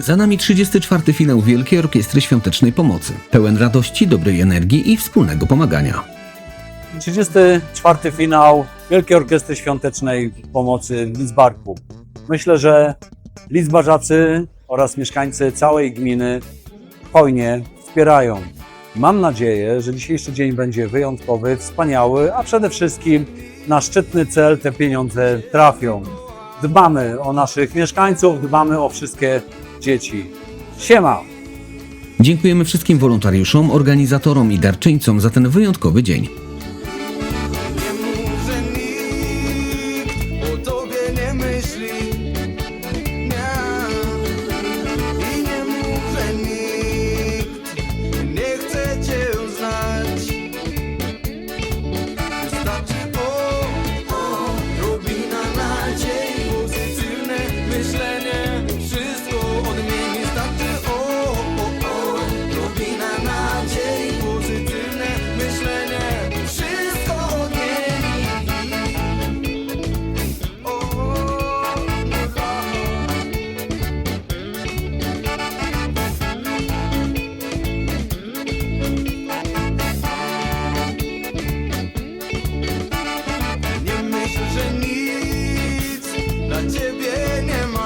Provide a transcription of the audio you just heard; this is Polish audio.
Za nami 34. finał Wielkiej Orkiestry Świątecznej Pomocy, pełen radości, dobrej energii i wspólnego pomagania. 34. finał Wielkiej Orkiestry Świątecznej Pomocy w Lidzbarku. Myślę, że Lidzbarzacy oraz mieszkańcy całej gminy hojnie wspierają. Mam nadzieję, że dzisiejszy dzień będzie wyjątkowy, wspaniały, a przede wszystkim na szczytny cel te pieniądze trafią. Dbamy o naszych mieszkańców, dbamy o wszystkie dzieci. Siema! Dziękujemy wszystkim wolontariuszom, organizatorom i darczyńcom za ten wyjątkowy dzień. tenemos.